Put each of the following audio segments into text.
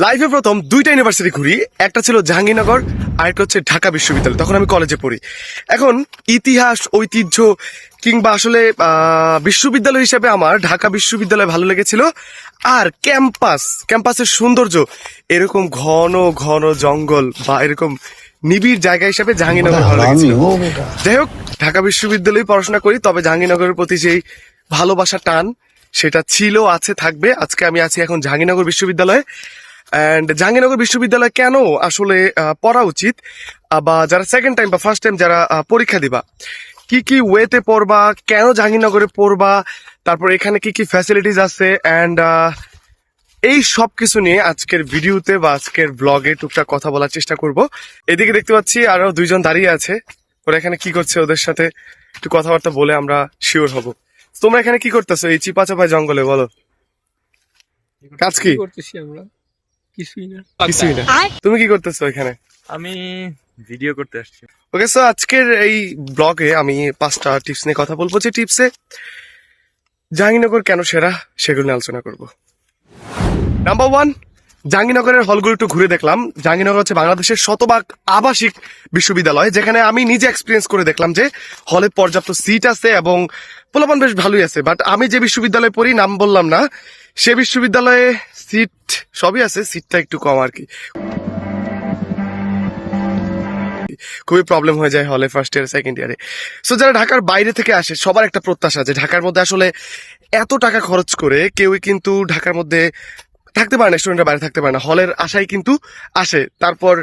লাইফে প্রথম দুইটা ইউনিভার্সিটি ঘুরি। একটা ছিল জাহাঙ্গীরনগর আর একটা হচ্ছে ঢাকা বিশ্ববিদ্যালয়। তখন আমি কলেজে পড়ি। এখন ইতিহাস ঐতিহ্য কিংবা আসলে বিশ্ববিদ্যালয় হিসেবে আমার ঢাকা বিশ্ববিদ্যালয় ভালো লেগেছিল। আর ক্যাম্পাস ক্যাম্পাসের সৌন্দর্য এরকম ঘন ঘন জঙ্গল বা এরকম নিবিড় জায়গা হিসেবে জাহাঙ্গীরনগর ভালো লেগেছিল। যাই হোক ঢাকা বিশ্ববিদ্যালয়ে পড়াশোনা করি তবে জাহাঙ্গীরনগরের প্রতি সেই ভালোবাসা টান সেটা ছিল আছে থাকবে। আজকে আমি আছি এখন জাহাঙ্গীরনগর বিশ্ববিদ্যালয়ে। অ্যান্ড জাহাঙ্গীরনগর বিশ্ববিদ্যালয় কেন আসলে পড়া উচিত? বা যারা সেকেন্ড টাইম বা ফার্স্ট টাইম যারা পরীক্ষা দিবা কি কি ওয়েতে পড়বা কেন জাহাঙ্গীরনগরে পড়বা তারপর এখানে কি কি ফ্যাসিলিটিস আছে অ্যান্ড এই সব কিছু নিয়ে আজকের ভিডিওতে বা আজকের ব্লগে টুকটাক কথা বলার চেষ্টা করব। এদিকে দেখতে পাচ্ছি আরও দুইজন দাঁড়িয়ে আছে। ওরা এখানে কি করছে ওদের সাথে? একটু কথাবার্তা বলে আমরা শিওর হব। তোমরা এখানে কি করতেছো? এই চিপা চাপা জঙ্গলে বলো। কাজ কি? করতেছি আমরা। কিছুই না। কিছুই না। তুমি কি করতেছো এখানে? আমি ভিডিও করতে আসছি। ওকে সো আজকের এই ব্লগে আমি পাঁচটা টিপস নিয়ে কথা বলব। যে টিপসে জাহাঙ্গীরনগর কেন সেরা সেগুলো নিয়ে আলোচনা করব। নাম্বার ওয়ান জাহাঙ্গীরনগরের হলগুলো একটু ঘুরে দেখলাম। জাহাঙ্গীরনগর হচ্ছে বাংলাদেশের শতভাগ আবাসিক বিশ্ববিদ্যালয়, যেখানে আমি নিজে এক্সপিরিয়েন্স করে দেখলাম যে হলে পর্যাপ্ত সিট আছে এবং পোলাপান বেশ ভালোই আছে। বাট আমি যে বিশ্ববিদ্যালয়ে পড়ি, নাম বললাম না, সে বিশ্ববিদ্যালয়ে সিট সবই আছে সিটটা একটু কম আর কি। খুবই প্রবলেম হয়ে যায় হলে ফার্স্ট ইয়ার সেকেন্ড ইয়ারে সো যারা ঢাকার বাইরে থেকে আসে, সবার একটা প্রত্যাশা যে ঢাকার মধ্যে আসলে এত টাকা খরচ করে কেউই কিন্তু ঢাকার মধ্যে থাকতে পারে না স্টুডেন্টরা বাইরে থাকতে পারে না। হলের আশায় কিন্তু আসে। তারপর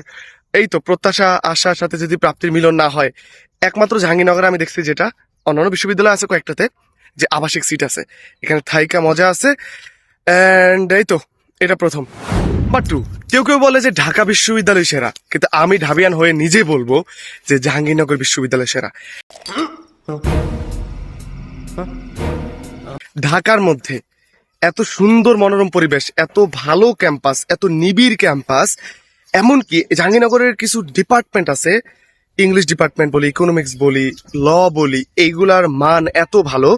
এই তো প্রত্যাশা, আশার সাথে যদি প্রাপ্তির মিলন না হয়, একমাত্র জাহাঙ্গীরনগরে আমি দেখছি যেটা, অন্যান্য বিশ্ববিদ্যালয় আছে কয়েকটাতে, যে আবাসিক সিট আছে। এখানে থাইকা মজা আছে অ্যান্ড এই তো, এটা প্রথম। নাম্বার টু কেউ কেউ বলে যে ঢাকা বিশ্ববিদ্যালয় সেরা, কিন্তু আমি ঢাবিয়ান হয়ে নিজে বলব যে জাহাঙ্গীরনগর বিশ্ববিদ্যালয় সেরা। ঢাকার মধ্যে এত সুন্দর মনোরম পরিবেশ, এত ভালো ক্যাম্পাস, এত নিবিড় ক্যাম্পাস। এমনকি জাহাঙ্গীরনগরের কিছু ডিপার্টমেন্ট আছে ইংলিশ ডিপার্টমেন্ট বলি ইকোনমিক্স বলি ল বলি, এইগুলার মান এত ভালো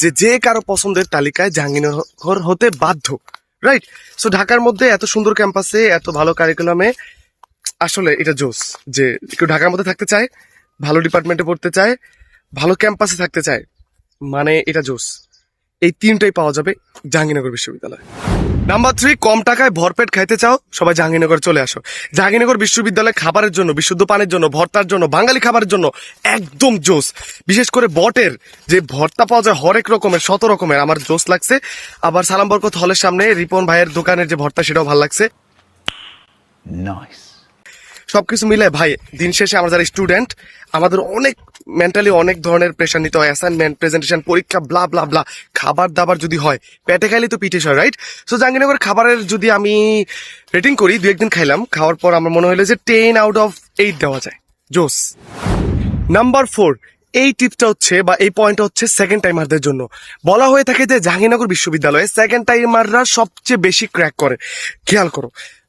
যে যে কারও পছন্দের তালিকায় জাহাঙ্গীরনগর হতে বাধ্য রাইট সো ঢাকার মধ্যে এত সুন্দর ক্যাম্পাসে এত ভালো কারিকুলামে আসলে এটা জোস যে কেউ ঢাকার মধ্যে থাকতে চায়, ভালো ডিপার্টমেন্টে পড়তে চায়, ভালো ক্যাম্পাসে থাকতে চায় মানে এটা জোস এই তিনটাই পাওয়া যাবে জাহাঙ্গীরনগর বিশ্ববিদ্যালয়। নাম্বার থ্রি কম টাকায় ভরপেট খাইতে চাও? সবাই জাহাঙ্গীরনগর চলে আসো। জাহাঙ্গীরনগর বিশ্ববিদ্যালয় খাবারের জন্য, বিশুদ্ধ পানির জন্য, ভর্তার জন্য, বাঙালি খাবারের জন্য একদম জোস। বিশেষ করে বটের যে ভর্তা পাওয়া যায় হরেক রকমের, শত রকমের, আমার জোস লাগছে। আবার সালাম বরকত হলের সামনে রিপন ভাইয়ের দোকানের যে ভর্তা, সেটাও ভালো লাগছে। সব কিছু মিলে ভাই, দিন শেষে আমরা যারা স্টুডেন্ট আমাদের অনেক মেন্টালি অনেক ধরনের প্রেশার নিতে হয় অ্যাসাইনমেন্ট প্রেজেন্টেশন পরীক্ষা ব্লা ব্লা ব্লা খাবার দাবার যদি হয়, পেটে খাইলে তো পিঠে হয় রাইট সো জাহাঙ্গীরনগর খাবারের যদি আমি রেটিং করি দু একদিন খাইলাম, খাওয়ার পর আমার মনে হলো যে টেন আউট অফ এইট দেওয়া যায়। জোস। নাম্বার ফোর এই টিপটা হচ্ছে বা এই পয়েন্টটা হচ্ছে সেকেন্ড টাইমারদের জন্য। বলা হয়ে থাকে যে জাহাঙ্গীরনগর বিশ্ববিদ্যালয়ে সেকেন্ড টাইমাররা সবচেয়ে বেশি ক্র্যাক করে। খেয়াল করো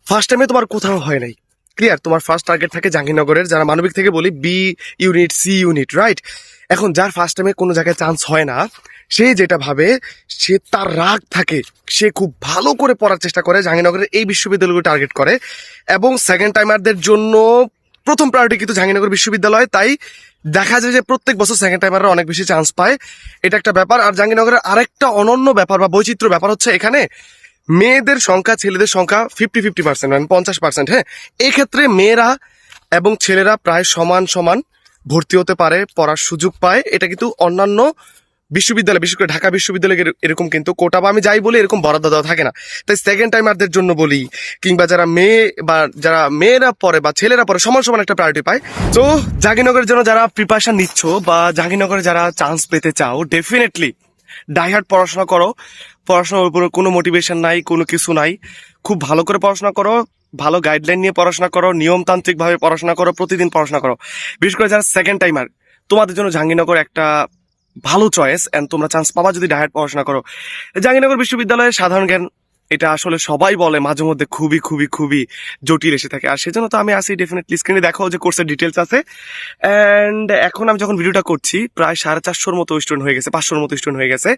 ফার্স্ট টাইমে তোমার কোথাও হয় নাই। ক্লিয়ার তোমার ফার্স্ট টার্গেট থাকে জাহাঙ্গীরনগরের, যারা মানবিক থেকে বলি B unit C unit right এখন যার ফার্স্ট টাইমে কোনো জায়গায় চান্স হয় না, সে যেটা ভাবে, সে তার রাগ থাকে, সে খুব ভালো করে পড়ার চেষ্টা করে, জাহাঙ্গীরনগরের এই বিশ্ববিদ্যালয়গুলো টার্গেট করে, এবং সেকেন্ড টাইমারদের জন্য প্রথম প্রায়োরিটি কিন্তু জাহাঙ্গীরনগর বিশ্ববিদ্যালয়, তাই দেখা যায় যে প্রত্যেক বছর সেকেন্ড টাইমাররা অনেক বেশি চান্স পায়। এটা একটা ব্যাপার, আর জাহাঙ্গীরনগরের আরেকটা অনন্য ব্যাপার বা বৈচিত্র্য ব্যাপার হচ্ছে এখানে মেয়েদের সংখ্যা, ছেলেদের সংখ্যা ফিফটি ফিফটি পার্সেন্ট মানে পঞ্চাশ পার্সেন্ট হ্যাঁ? এক্ষেত্রে মেয়েরা এবং ছেলেরা প্রায় সমান সমান ভর্তি হতে পারে, পড়ার সুযোগ পায়। এটা কিন্তু অন্যান্য বিশ্ববিদ্যালয়, বিশেষ করে ঢাকা বিশ্ববিদ্যালয়ে এরকম কিন্তু কোটা, বা আমি যাই বলি, এরকম বরাদ্দ দেওয়া থাকে না। তাই সেকেন্ড টাইমারদের জন্য বলি, কিংবা যারা মেয়ে বা যারা মেয়েরা পড়ে বা ছেলেরা পড়ে, সমান সমান একটা প্রায়োরিটি পায়। তো জাহাঙ্গীরনগরের জন্য যারা প্রিপারেশন নিচ্ছ বা জাহাঙ্গীরনগরে যারা চান্স পেতে চাও ডেফিনেটলি ডাইহার্ট পড়াশোনা করো। পড়াশোনার উপর কোনো মোটিভেশন নাই, কোনো কিছু নাই। খুব ভালো করে পড়াশোনা করো, ভালো গাইডলাইন নিয়ে পড়াশোনা করো, নিয়মতান্ত্রিকভাবে পড়াশোনা করো, প্রতিদিন পড়াশোনা করো। বিশেষ করে যারা সেকেন্ড টাইমার তোমাদের জন্য জাহাঙ্গীরনগর একটা ভালো চয়েস অ্যান্ড তোমরা চান্স পাবা যদি ডাইহার্ট পড়াশোনা করো। জাহাঙ্গীরনগর বিশ্ববিদ্যালয়ে সাধারণ জ্ঞান এটা আসলে সবাই বলে, মাঝে মধ্যে খুবই খুবই খুবই জটিল এসে থাকে। আর সেজন্য তো আমি আসি ডেফিনেটলি স্ক্রিনে দেখো যে কোর্সের ডিটেলস আছে। অ্যান্ড এখন আমি যখন ভিডিওটা করছি, প্রায় সাড়ে চারশোর মতো স্টুডেন্ট হয়ে গেছে, পাঁচশোর মতো স্টুডেন্ট হয়ে গেছে।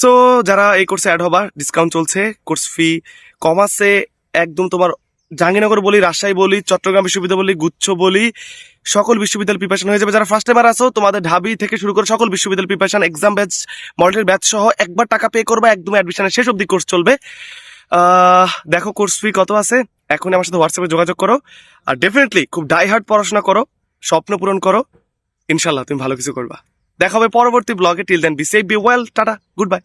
সো যারা এই কোর্সে অ্যাড হবার ডিসকাউন্ট চলছে কোর্স ফি কম আছে, একদম তোমার জাহাঙ্গীরনগর বলি, রাজশাহী বলি, চট্টগ্রাম বিশ্ববিদ্যালয় বলি, গুচ্ছ বলি, সকল বিশ্ববিদ্যালয় প্রিপারেশন হয়ে যাবে। যারা ফার্স্ট টাইমার আসো তোমাদের ঢাবি থেকে শুরু করে সকল বিশ্ববিদ্যালয় preparation exam batch model batch সহ একবার টাকা পে করবে, একদম অ্যাডমিশনের শেষ অব্দি কোর্স চলবে। দেখো কোর্স ফি কত আছে? এখন আমার সাথে হোয়াটসঅ্যাপে যোগাযোগ করো। আর ডেফিনেটলি খুব ডাই হার্ড পড়াশোনা করো, স্বপ্ন পূরণ করো। ইনশাল্লাহ তুমি ভালো কিছু করবা। দেখা হবে পরবর্তী ব্লগে till then be safe be well tata good bye